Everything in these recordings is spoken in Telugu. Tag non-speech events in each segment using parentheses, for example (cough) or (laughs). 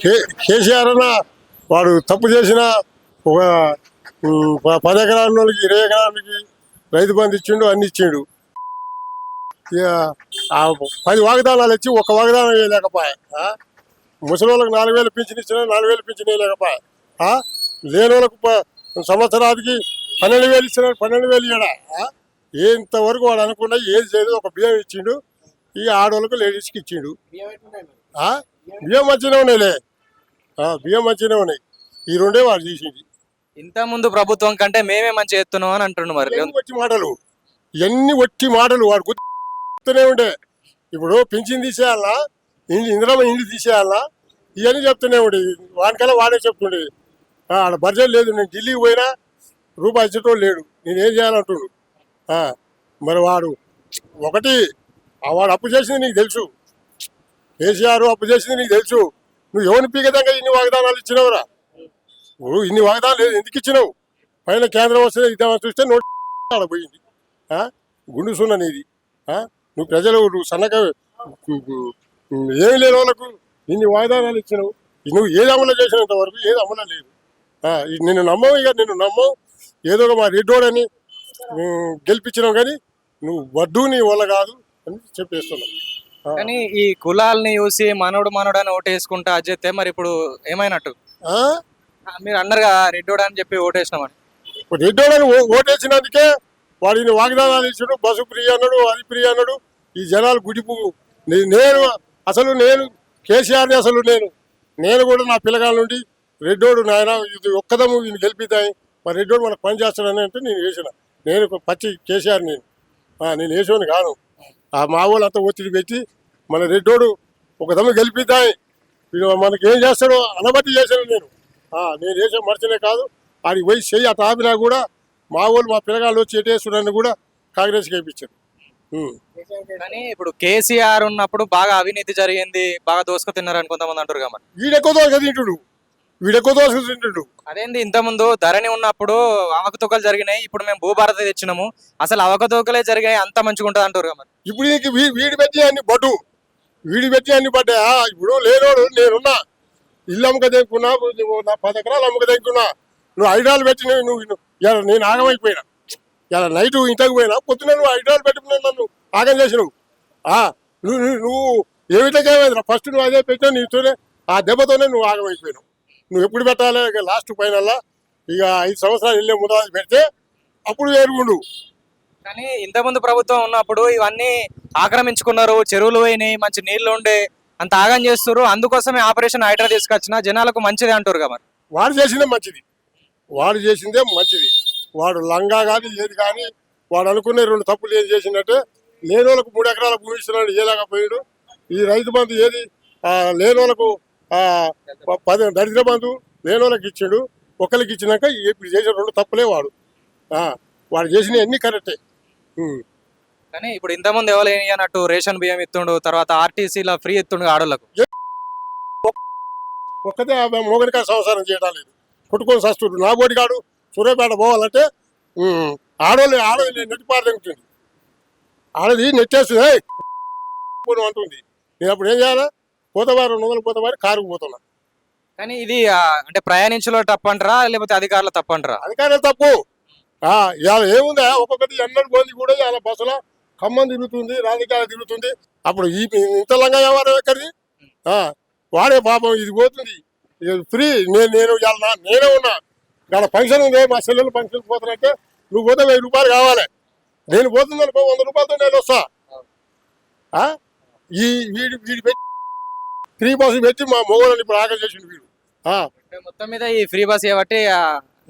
కే కేసీఆర్ అన్న వాడు తప్పు చేసిన ఒక పది ఎకరాల వాళ్ళకి ఇరవై ఎకరాలకి రైతు బంధు ఇచ్చిండు అన్ని ఇచ్చిండు ఇక పది వాగ్దానాలు ఇచ్చి ఒక వాగ్దానం వేయలేకపోయా? ముసలి వాళ్ళకి నాలుగు వేలు పింఛన్ ఇచ్చిన నాలుగు వేలు పింఛన్ వేయలేకపోయా ఆ? లేని వాళ్ళకు సంవత్సరానికి పన్నెండు వేలు ఇచ్చిన పన్నెండు వేలు ఇయ్యడా? ఇంతవరకు వాడు అనుకున్నా ఏది చేయలేదు ఒక బియ్యం ఇచ్చిండు ఈ ఆడవాళ్ళకు లేడీస్కి ఇచ్చిండు? బియ్యం మంచిగానే ఉన్నాయిలే బియ్యం మంచిగానే ఉన్నాయి. ఈ రెండే వాడు చేసింది. ఇంత ముందు ప్రభుత్వం కంటే మేమే మంచి ఎత్తున్నాం అని అంటుండు మరి. వచ్చి మాటలు. ఎన్ని వచ్చి మాటలు. వాడు గుర్తునే ఉండే. ఇప్పుడు పింఛన్ తీసేయాలనా ఇంటి ఇంద్రమ ఇంటి తీసేయాలనా ఇవన్నీ చెప్తూనే ఉండే. వానికల్లా వాడే చెప్తుండే. ఆ, ఆడ బడ్జెట్ లేదు. నేను ఢిల్లీకి పోయినా రూపాయి ఇచ్చేటోడు లేడు. నేను ఏం చేయాలంటుండు? మరి వాడు ఒకటి ఆ వాడు అప్పు చేసింది నీకు తెలుసు. కేసీఆర్ అప్పు చేసింది నీకు తెలుసు. నువ్వు ఎవరిని పీకదంగా ఇన్ని వాగ్దానాలు ఇచ్చినావురా? నువ్వు ఇన్ని వాగ్దానాలు ఎందుకు ఇచ్చినావు? పైన కేంద్రం వస్తే ఇద్దామని చూస్తే నోటి (laughs) ఆడ పోయింది. గుండు సున్న నీది. నువ్వు ప్రజలు నువ్వు సన్నగా ఏమి లేని వాళ్ళకు ఇన్ని వాగ్దానాలు ఇచ్చినావు. నువ్వు ఏది అమలు చేసినంత వరకు ఏది అమలు లేదు. నిన్ను నమ్మవు ఇక నిన్ను నమ్మవు. ఏదో ఒక మా రెడ్డోడని ఉమ్, గెలిపించినావు కానీ నువ్వు వడ్డు నీ వల్ల కాదు అని చెప్పేస్తున్నావు. కానీ ఈ కులాల్ని చూసి మనోడు మనోడు అని ఓటేసుకుంటా అది చేస్తే మరి ఇప్పుడు ఏమైనట్టు? మీరు అన్నారు కదా రెడ్డోడు అని చెప్పి ఓటేసినామని. ఇప్పుడు రెడ్డోడని ఓటేసినందుకే వాడిని వాగ్దానాలు ఇచ్చాడు బస్సు ఫ్రీ అన్నాడు అది ఫ్రీ అన్నాడు ఈ జనాలు గుడిపు నేను అసలు నేను కేసీఆర్ని అసలు నేను నేను కూడా నా పిల్లగాల నుండి రెడ్డోడు నాయన ఇది ఒక్కదము ఈయన గెలిపిద్దాయి మరి రెడ్డోడు మనకు పని చేస్తాడని అంటే నేను వేసిన నేను పచ్చి కేసీఆర్ నేను. నేను వేసేవాని కాను. ఆ మా వాళ్ళు అంతా ఒత్తిడి పెట్టి మన రెడ్డోడు ఒకదమ్ము గెలిపిద్దాయి వీడు మనకి ఏం చేస్తాడో అనబట్టి చేశాను నేను. ఆ, నేను వేసే మర్చినే కాదు. ఆడికి పోయి చెయ్యి అటు ఆపినా కూడా మా వాళ్ళు మా పిల్లగాళ్ళు వచ్చి ఎటేస్తున్నారని కూడా కాంగ్రెస్కి వేయించారు ఉం. కానీ ఇప్పుడు కేసీఆర్ ఉన్నప్పుడు బాగా అవినీతి జరిగింది బాగా దోసుకు తిన్నారని కొంతమంది అంటారు కదా మరి. వీడెక్కువ దోశ తింటుడు వీడెక్కువ తింటుడు. అదేంది ఇంత ముందు ధరణి ఉన్నప్పుడు అవకతవకలు జరిగినాయి ఇప్పుడు మేము భూభారతి తెచ్చినాము. అసలు అవకతవకలే జరిగాయి అంత మంచిగా ఉంటుంది అంటారు మరి. ఇప్పుడు నీకు వీ- వీడి పెట్టి అన్ని బడ్డు వీడి పెట్టి అన్ని పడ్డాయా ఇప్పుడు లేనోడు నేనున్నా. ఇల్లు అమ్మక తెంకున్నా నువ్వు నా పది ఎకరాలు అమ్మక తెంకున్నా నువ్వు ఐడాలు పెట్టి నువ్వు నువ్వు ఇలా నేను ఆగమైపోయినా. ఇలా నైట్ ఇంటికి పోయినా పొద్దున నువ్వు ఐడాలు పెట్టుకున్నా నన్ను ఆగం చేసినావు. ఆ, నువ్వు నువ్వు- నువ్వు ఏ విధంగా ఫస్ట్ నువ్వు అదే పెట్టావు నీతోనే ఆ దెబ్బతోనే నువ్వు ఆగమైపోయినావు. నువ్వు ఎప్పుడు పెట్టాలి? ఇక లాస్ట్ ఫైనల్లా ఇక ఐదు సంవత్సరాలు వెళ్ళే ముదాది పెడితే అప్పుడు వేరుగుండు కానీ ఇంత ముందు ప్రభుత్వం ఉన్నప్పుడు ఇవన్నీ ఆక్రమించుకున్నారు. చెరువులు పోయినాయి మంచి నీళ్ళు ఉండే అంత ఆగం చేస్తారు అందుకోసమే ఆపరేషన్ హైడ్రా తీసుకొచ్చిన. జనాలకు మంచిది అంటారు కదా మరి. వాడు చేసిందే మంచిది. వాడు చేసిందే మంచిది. వాడు లంగా కానీ ఏది కానీ వాడు అనుకునే రెండు తప్పులు ఏది చేసినట్టే లేని వాళ్ళకు మూడు ఎకరాల భూమి ఇస్తున్నాడు ఏలాగపోయాడు ఈ రైతు బంధు ఏది లేని వాళ్ళకు పది దరిద్ర బంధు లేని వాళ్ళకి ఇచ్చాడు ఒకరికి ఇచ్చినాక ఇప్పుడు చేసిన రెండు తప్పులే వాడు. వాడు చేసిన అన్ని కరెక్టే. కానీ ఇప్పుడు ఇంత ముందు ఎవరు అన్నట్టు రేషన్ బియ్యం ఇస్తుండు తర్వాత ఆర్టీసీలో ఫ్రీ ఇస్తుండు ఆడోళ్ళకు. ఒక్కతే మొగనికా సంసారం చేయడం లేదు. కొట్టుకొని సస్తుడు. నా బోటిగాడు సూర్యాపేట పోవాలంటే ఆడోళ్ళు ఆడది నెట్టిపారు తెగుతుంది ఆడది నెట్టేస్తుంది అంటుంది. నేను అప్పుడు ఏం చేయాలి? పోతవారు రెండు వందలు పోతవారు కారుకు పోతున్నా. కానీ ఇది అంటే ప్రయాణించలో తప్పంటారా లేకపోతే అధికారులు తప్పంటారా కానీ తప్పు. ఆ, ఇవాళ ఏముందా? ఒక్కొక్కటి ఎన్నడు పోయింది కూడా ఇవాళ బస్సులో ఖమ్మం తిరుగుతుంది రాజకీయాలు తిరుగుతుంది. అప్పుడు ఈ ఇంత లంగా వ్యవహారం ఎక్కడిది? ఆ, వాడే పాపం ఇది పోతుంది. ఇది ఫ్రీ. నేను నేను ఇవాళ నేనే ఉన్నా. ఇవాళ ఫంక్షన్ ఉంది మా చెల్లెలు ఫంక్షన్ పోతున్నట్టే. నువ్వు పోతే వెయ్యి రూపాయలు కావాలి. నేను పోతుంది అనుకో వంద రూపాయలతో నేను వస్తా. ఆ? ఈ వీడి వీడి పెట్టి ఫ్రీ బస్సు పెట్టి మా మొగోళ్ళని ఇప్పుడు ఆకలి చేసిండు వీడు. మొత్తం మీద ఈ ఫ్రీ బస్ కాబట్టి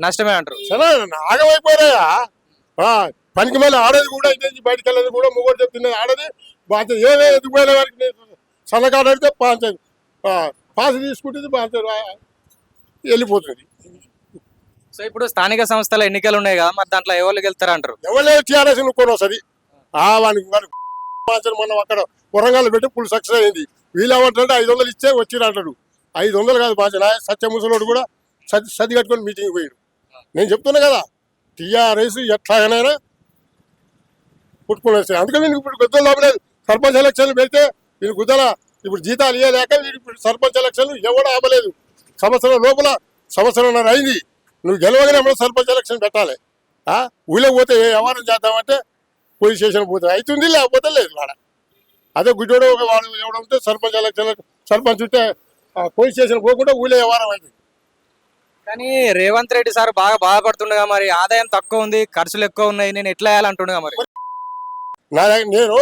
నష్టమే అంటారు. సరే ఆగమైపోయాయా పనికి మళ్ళీ ఆడేది కూడా ఇదే బయటకు వెళ్ళేది కూడా మొగోడు చెప్తున్నది ఆడది. బాధ ఏదే ఎదుగుపోయిన వారికి నేను సన్నకాడ అడిగితే పాంచ పాస్ తీసుకుంటుంది పాంచ వెళ్ళిపోతుంది. సో ఇప్పుడు స్థానిక సంస్థల ఎన్నికలు ఉన్నాయి కదా మరి దాంట్లో ఎవరు గెలుతారు అంటారు ఎవరే టీఆర్ఎస్ వస్తుంది ఆ వానికి వానికి పాంచను మనం అక్కడ వరంగల్ పెట్టి ఫుల్ సక్సెస్ అయింది. వీళ్ళు ఏమంటారంటే ఐదు వందలు ఇచ్చే వచ్చిరు అంటాడు ఐదు వందలు కాదు పాంచన సత్య ముసలోడు కూడా సది సది కట్టుకొని మీటింగ్ పోయాడు. నేను చెప్తున్నా కదా టీఆర్ఎస్ ఎట్లాగనైనా పుట్టుకుని వస్తాయి అందుకని నేను ఇప్పుడు గుద్దలు లోపలేదు సర్పంచ్ ఎలక్షన్లు పెడితే వీళ్ళు గుద్దల ఇప్పుడు జీతాలు ఇవ్వలేక వీడు ఇప్పుడు సర్పంచ్ ఎలక్షన్లు ఎవడు ఆపలేదు. సంవత్సరం లోపల సంవత్సరంన్నర అయింది. నువ్వు గెలవగానే మనం సర్పంచ్ ఎలక్షన్ పెట్టాలి. ఆ? ఊళ్ళో పోతే ఏ వ్యవహారం చేద్దామంటే పోలీస్ స్టేషన్ పోతే అవుతుంది లేకపోతే లేదు వాడ. అదే గుడ్డోడు ఒక వాడు ఎవడ ఉంటే సర్పంచ్ ఎలక్షన్ సర్పంచ్ ఉంటే పోలీస్ స్టేషన్ పోకుండా ఊళ్ళో వ్యవహారం అవుతుంది కానీ రేవంత్ రెడ్డి సార్ బాగా బాధపడుతుండగా మరి ఆదాయం తక్కువ ఉంది ఖర్చులు ఎక్కువ ఉన్నాయి నేను ఎట్లా వేయాలంటుండగా మరి నా నేను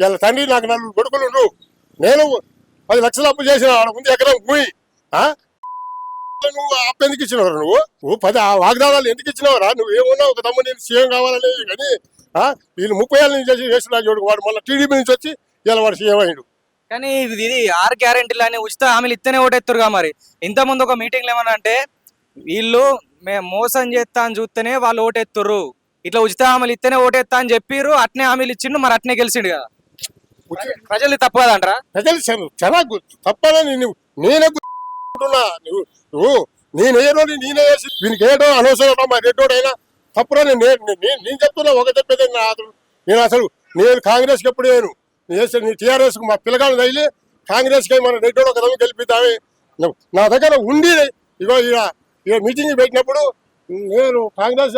వీళ్ళ తండ్రి నాకు నలుగురు కొడుకులు. నేను పది లక్షలు అప్పు చేసిన ముందు ఎకరం భూమి ఆ? నువ్వు అప్పు ఎందుకు ఇచ్చినవరా నువ్వు నువ్వు పది ఆ వాగ్దానాలు ఎందుకు ఇచ్చినవరా నువ్వు ఏమున్నావు ఒక తమ్ముడు నేను సీఎం కావాలని కానీ ఆ? వీళ్ళు ముప్పై ఏళ్ళ నుంచి చేసి చేసిన చూడు వాడు మళ్ళీ టీడీపీ నుంచి వచ్చి ఇలా వాడు సీఎం అయ్యాడు. కానీ ఇది ఇది ఆరు గ్యారెంటీలు అని ఉచిత హామీలు ఇస్తేనే ఓటెత్తురుగా మరి. ఇంత ముందు ఒక మీటింగ్లో ఏమన్నా అంటే వీళ్ళు మేము మోసం చేస్తా అని చూస్తేనే వాళ్ళు ఓటెత్తుర్రు. ఇట్లా ఉచిత హామీలు ఇస్తేనే ఓటెత్తా అని చెప్పిర్రు అట్నే హామీలు ఇచ్చిండు మరి అట్నే గెలిచిండు కదా. ప్రజలు తప్పు కదంటారా ప్రజలు చాలా- నువ్వు నేనే నువ్వు నువ్వు నేను వీనికి అనవసరం మా రెడ్డోడైనా తప్పురా నేను నేను- నేను నేను చెప్తున్నా ఒక చెప్పేది నా నేను అసలు నేను కాంగ్రెస్కి ఎప్పుడు వేయను నేను నీ టీఆర్ఎస్ మా పిల్లగాళ్ళు తగిలి కాంగ్రెస్కి మన రెడ్డోడు ఒక రవ్వ గెలిపిద్దామే. నా దగ్గర ఉండి ఇగో ఇక మీటింగ్ పెట్టినప్పుడు నేను కాంగ్రెస్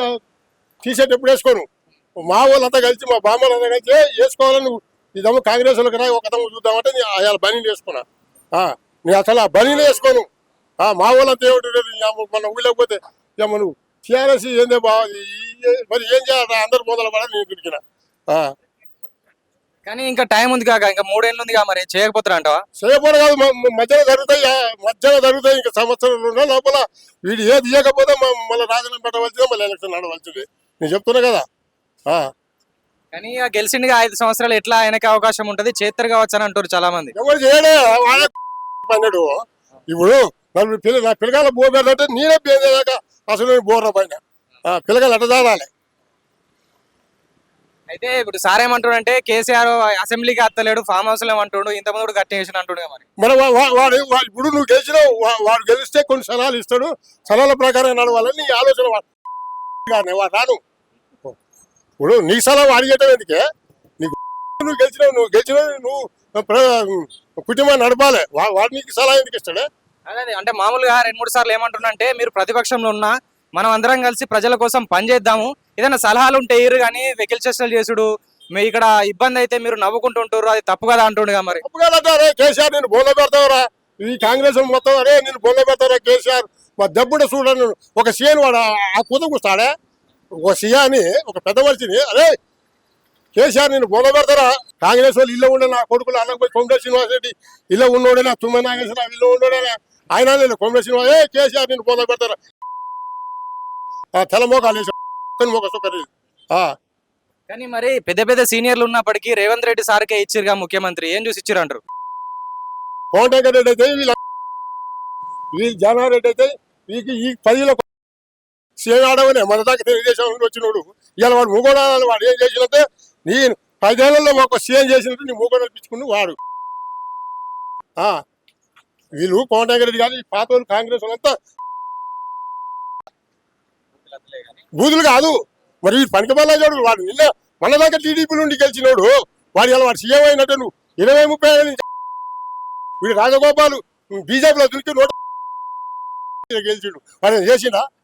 టీషర్ట్ వేసుకోను మా వాళ్ళంతా కలిసి మా బామ్మలంతా కలిసి వేసుకోవాలని ఇదమ్మ కాంగ్రెస్ వాళ్ళకి రా ఒక దమ్ము చూద్దామంటే నేను అయాల బనీలు వేసుకున్నా. ఆ, నేను అసలు ఆ బనీలు వేసుకోను. ఆ, మా వాళ్ళంతా ఏమిటి మన ఊళ్ళకపోతే ఇక మనం టీఆర్ఎస్ ఏందే బా మరి ఏం చేయాలి అందరు మొదలు పడాలి నేను దొరికిన కానీ ఇంకా టైం ఉంది కాక ఇంకా మూడేళ్ళు ఉంది మరి చేయకపోతారు అంటావా చేయకూడదు కాదు మధ్యలో జరుగుతాయి మధ్యలో జరుగుతాయి ఇంకా సంవత్సరంలో లోపల వీడు ఏది ఇవ్వకపోతే మళ్ళీ రాజీనామా పెట్టవలసిందే మళ్ళీ ఎలక్షన్ నడవలసిందే. నేను చెప్తున్నా కదా. ఆ. కానీ గెలిచిండిగా ఐదు సంవత్సరాలు ఎట్లా ఆయనకి అవకాశం ఉంటది? చేత్తరు కావచ్చు అని అంటారు చాలా మంది ఎవరు చేయడే? వాళ్ళే పన్నెడు. ఇప్పుడు పిల్ల నా పిల్లగాల బోర్ పెట్టాలంటే నేనే అసలు బోర్ల పైన. ఆ, పిల్లగాలు అట్ట దారాలి అయితే ఇప్పుడు సార్ ఏమంటాడంటే కేసీఆర్ అసెంబ్లీకి అత్తలేడు ఫామ్ హౌస్లో ఏమంటాడు ఇంతమంది కూడా గట్టి చేసిన అంటుండగా మరి. వాడు ఇప్పుడు నువ్వు గెలిచినావు వాడు గెలిస్తే కొన్ని సలహాలు ఇస్తాడు. సలహాల ప్రకారం నడవాలని నీ ఆలోచన వాడు రాను. ఇప్పుడు నీ సలహా అడిగేటం ఎందుకే? నీకు (laughs) నువ్వు గెలిచినావు నువ్వు గెలిచినావు నువ్వు కుటుంబాన్ని నడపాలి. వాడు నీకు సలహా ఎందుకు ఇస్తాడే? అదే అంటే మామూలుగా రెండు మూడు సార్లు ఏమంటున్నంటే మీరు ప్రతిపక్షంలో ఉన్నా మనం అందరం కలిసి ప్రజల కోసం పనిచేద్దాము ఏదైనా సలహాలు ఉంటే ఇరు కానీ వెకిల్ చేష్టలు చేసుడు. మీ ఇక్కడ ఇబ్బంది అయితే మీరు నవ్వుకుంటుంటారు. అది తప్పు కదా అంటుండగా మరి. తప్పుగా కేసీఆర్ నేను బోల పెడతావురా? ఈ కాంగ్రెస్ మొత్తం అరే నేను బోల పెడతారా కేసీఆర్? మా దెబ్బుడ చూడను. ఒక సీఎన్ వాడు ఆ- ఆ కూస్తాడే? ఒక సీఆని ఒక పెద్ద మనిషిని అరే కేసీఆర్ నేను బోల పెడతారా? కాంగ్రెస్ వాళ్ళు ఇల్లు ఉండే నా కొడుకులు అన్నకు పోయి శ్రీనివాస్ రెడ్డి ఇల్లు ఉన్నోడేనా? తుమ్మ నాగేశ్వరరావు ఇల్లు ఉన్నోడేనా? ఆయన నేను కొమరే శ్రీనివాస్ ఏ కేసీఆర్ నేను బోల పెడతారా? సుక్కరి ఆ. కానీ మరి పెద్ద పెద్ద సీనియర్లు ఉన్నప్పటికీ రేవంత్ రెడ్డి సార్కే ఇచ్చిరుగా ముఖ్యమంత్రి. ఏం చూసి ఇచ్చిరు అంటారు? కోమటంక రెడ్డి అయితే వీళ్ళ వీళ్ళు జానారెడ్డి అయితే వీకి ఈ పదిలో సీఎం ఆడవనే మన దాకా తెలుగుదేశం నుండి వచ్చినోడు. ఇవాళ వాడు మూగోడాలని వాడు ఏం చేసినంటే నేను పదేళ్ళలో ఒక సీఎం చేసినట్టు నీ మూగోడలు పిచ్చుకుని వాడు. ఆ, వీళ్ళు కోమటంక రెడ్డి కానీ ఈ పాత కాంగ్రెస్ వాళ్ళంతా బూతులు కాదు. మరి పనికి మళ్ళీ వాడు నిన్న మన దాకా టీడీపీ నుండి గెలిచినోడు. వాడు ఇలా వాడు సీఎం అయినట్టు నువ్వు ఇరవై ముప్పై ఏళ్ళ నుంచి వీడు రాజగోపాలు బీజేపీలో దొరికి నోట గెలిచిడు. వాడు చేసిందా